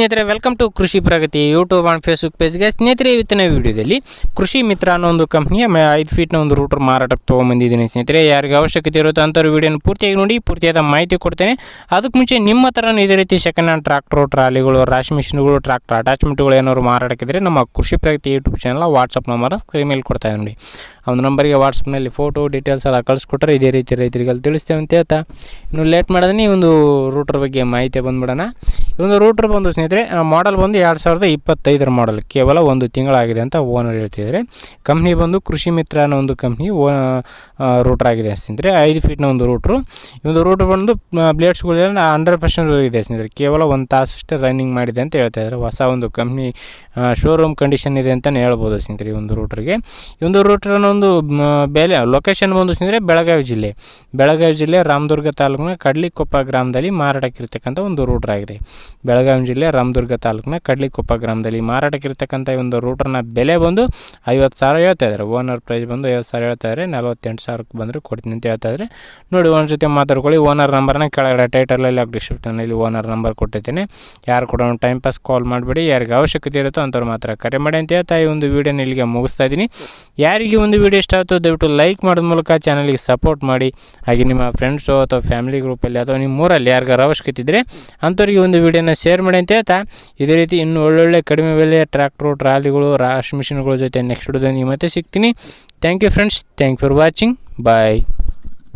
ಸ್ನೇಹಿತರೆ welcome to Krishi Pragati YouTube and Facebook ಪೇಜ್ಗೆ ಸ್ನೇಹಿತರೆ, ಇವತ್ತಿನ ವಿಡಿಯೋದಲ್ಲಿ ಕೃಷಿ ಮಿತ್ರ ಅನ್ನೋ ಒಂದು ಕಂಪ್ನಿಯ ಐದು ಫೀಟ್ನ ಒಂದು ರೂಟರ್ ಮಾರಾಟಕ್ಕೆ ತೊಗೊಂಬಂದಿದ್ದೀನಿ ಸ್ನೇಹಿತರೆ. ಯಾರಿಗೆ ಅವಶ್ಯಕತೆ ಇರುತ್ತೋ ಅಂಥವ್ರು ವಿಡಿಯೋನ ಪೂರ್ತಿಯಾಗಿ ನೋಡಿ, ಪೂರ್ತಿಯಾದ ಮಾಹಿತಿ ಕೊಡ್ತೇನೆ. ಅದಕ್ಕೆ ಮುಂಚೆ ನಿಮ್ಮ ಹತ್ರ ಇದೇ ರೀತಿ ಸೆಕೆಂಡ್ ಹ್ಯಾಂಡ್ ಟ್ರಾಕ್ಟರ್ ಟ್ರಾಲಿಗಳು, ರಾಶಿ ಮಿಷಿನ್ಗಳು ಟ್ರಾಕ್ಟರ್ ಅಟ್ಯಾಚ್ಮೆಂಟ್ಗಳು ಏನಾದ್ರು ಮಾರಾಟಕ್ಕಿದ್ರೆ ನಮ್ಮ Krishi Pragati YouTube channel WhatsApp number screen ಮೇಲೆ ಕೊಡ್ತಾ ನೋಡಿ. ಆ ನಂಬರಿಗೆ ವಾಟ್ಸಪ್ನಲ್ಲಿ ಫೋಟೋ ಡೀಟೇಲ್ಸ್ ಎಲ್ಲ ಕಳಿಸ್ಕೊಟ್ರೆ ಇದೇ ರೀತಿ ರೈತರಿಗೆ ಅಲ್ಲಿ ತಿಳಿಸ್ತೇವೆ ಅಂತ ಹೇಳ್ತಾ. ಇನ್ನು ಲೇಟ್ ಮಾಡಿದ್ರೆ ಈ ಒಂದು ರೂಟರ್ ಬಗ್ಗೆ ಮಾಹಿತಿ ಬಂದ್ಬಿಡೋಣ. ಒಂದು ರೂಟರ್ ಬಂದು ಸ್ನೇಹಿತರೆ ಮಾಡಲ್ ಬಂದು ಎರಡು ಸಾವಿರದ ಇಪ್ಪತ್ತೈದರ ಮಾಡಲ್ ಕೇವಲ ಒಂದು ತಿಂಗಳಾಗಿದೆ ಅಂತ ಓನರ್ ಹೇಳ್ತಿದ್ದಾರೆ. ಕಂಪ್ನಿ ಬಂದು ಕೃಷಿ ಮಿತ್ರ ಅನ್ನೋ ಒಂದು ಕಂಪ್ನಿ ಓ ರೂಟರ್ ಆಗಿದೆ ಸ್ನೇಹಿತರೆ, ಐದು ಫೀಟ್ನ ಒಂದು ರೂಟ್ರು ಒಂದು ರೂಟ್ರ್ ಬಂದು ಬ್ಲೇಡ್ಸ್ಗಳೆಲ್ಲ ಹಂಡ್ರೆಡ್ ಪರ್ಸೆಂಟ್ ಇದೆ ಸ್ನೇಹಿತರೆ, ಕೇವಲ ಒಂದು ತಾಸಷ್ಟೇ ರನ್ನಿಂಗ್ ಮಾಡಿದೆ ಅಂತ ಹೇಳ್ತಾ ಇದ್ದಾರೆ. ಹೊಸ ಒಂದು ಕಂಪ್ನಿ ಶೋರೂಮ್ ಕಂಡೀಷನ್ ಇದೆ ಅಂತಲೇ ಹೇಳ್ಬೋದು ಸ್ನೇಹಿತರೆ ಈ ಒಂದು ರೂಟ್ರಿಗೆ ಈ ಒಂದು ರೂಟ್ರನ್ನ ಒಂದು ಬೆಲೆ ಲೊಕೇಶನ್ ಬಂದು ಸ್ನೇಹಿತರೆ ಬೆಳಗಾವಿ ಜಿಲ್ಲೆ. ಬೆಳಗಾವಿ ಜಿಲ್ಲೆ ರಾಮದುರ್ಗ ತಾಲೂಕಿನ ಕಡ್ಲಿಕೊಪ್ಪ ಗ್ರಾಮದಲ್ಲಿ ಮಾರಾಟಕ್ಕಿರ್ತಕ್ಕಂಥ ಒಂದು ರೂಟ್ರ್ ಆಗಿದೆ. ಬೆಳಗಾವಿ ಜಿಲ್ಲೆ ರಾಮದುರ್ಗ ತಾಲೂಕಿನ ಕಡ್ಲಿಕೊಪ್ಪ ಗ್ರಾಮದಲ್ಲಿ ಮಾರಾಟಕ್ಕಿರ್ತಕ್ಕಂಥ ಈ ಒಂದು ರೂಟರ್ನ ಬೆಲೆ ಬಂದು ಐವತ್ತು ಸಾವಿರ ಹೇಳ್ತಾ ಇದ್ದಾರೆ. ಓನರ್ ಪ್ರೈಸ್ ಬಂದು ಐವತ್ತು ಸಾವಿರ ಹೇಳ್ತಾ ಇದ್ದಾರೆ. ನಲವತ್ತೆಂಟು ಸಾವಿರಕ್ಕೆ ಬಂದರೆ ಕೊಡ್ತೀನಿ ಅಂತ ಹೇಳ್ತಾ ಇದ್ದಾರೆ. ನೋಡಿ, ಒಂದು ಜೊತೆ ಮಾತಾಡ್ಕೊಳ್ಳಿ. ಓನರ್ ನಂಬರ್ನ ಕೆಳಗಡೆ ಟೈಟಲಲ್ಲಿ ಡಿಸ್ಕ್ರಿಪ್ಷನಲ್ಲಿ ಓನರ್ ನಂಬರ್ ಕೊಟ್ಟಿದ್ದೀನಿ. ಯಾರು ಕೂಡ ಟೈಮ್ ಪಾಸ್ ಕಾಲ್ ಮಾಡಿಬಿಡಿ. ಯಾರಿಗೆ ಅವಶ್ಯಕತೆ ಇರುತ್ತೋ ಅಂಥವ್ರು ಮಾತ್ರ ಕರೆ ಮಾಡಿ ಅಂತ ಹೇಳ್ತಾ ಈ ಒಂದು ವೀಡಿಯೋನ ಇಲ್ಲಿಗೆ ಮುಗಿಸ್ತಾ ಇದ್ದೀನಿ. ಯಾರಿಗೆ ಒಂದು ವೀಡಿಯೋ ಇಷ್ಟ ಆಯಿತು ದಯವಿಟ್ಟು ಲೈಕ್ ಮಾಡೋದ ಮೂಲಕ ಚಾನಲ್ಗೆ ಸಪೋರ್ಟ್ ಮಾಡಿ. ಹಾಗೆ ನಿಮ್ಮ ಫ್ರೆಂಡ್ಸು ಅಥವಾ ಫ್ಯಾಮಿಲಿ ಗ್ರೂಪಲ್ಲಿ ಅಥವಾ ನಿಮ್ಮ ಊರಲ್ಲಿ ಯಾರಿಗಾರು ಅವಶ್ಯಕತೆ ಇದ್ದರೆ ಅಂಥವ್ರಿಗೆ ಒಂದು ವೀಡಿಯೋನ ಶೇರ್ ಮಾಡಿ ಅಂತ ಹೇಳ್ತಾ, ಇದೇ ರೀತಿ ಇನ್ನು ಒಳ್ಳೊಳ್ಳೆ ಕಡಿಮೆ ಬೆಲೆ ಟ್ರ್ಯಾಕ್ಟ್ರು ಟ್ರಾಲಿಗಳು ರಾಶ್ ಮಿಷಿನ್ಗಳ ಜೊತೆ ನೆಕ್ಸ್ಟ್ ವಿಡಿಯೋದಲ್ಲಿ ಮತ್ತೆ ಸಿಗ್ತೀನಿ. Thank you friends thank for watching bye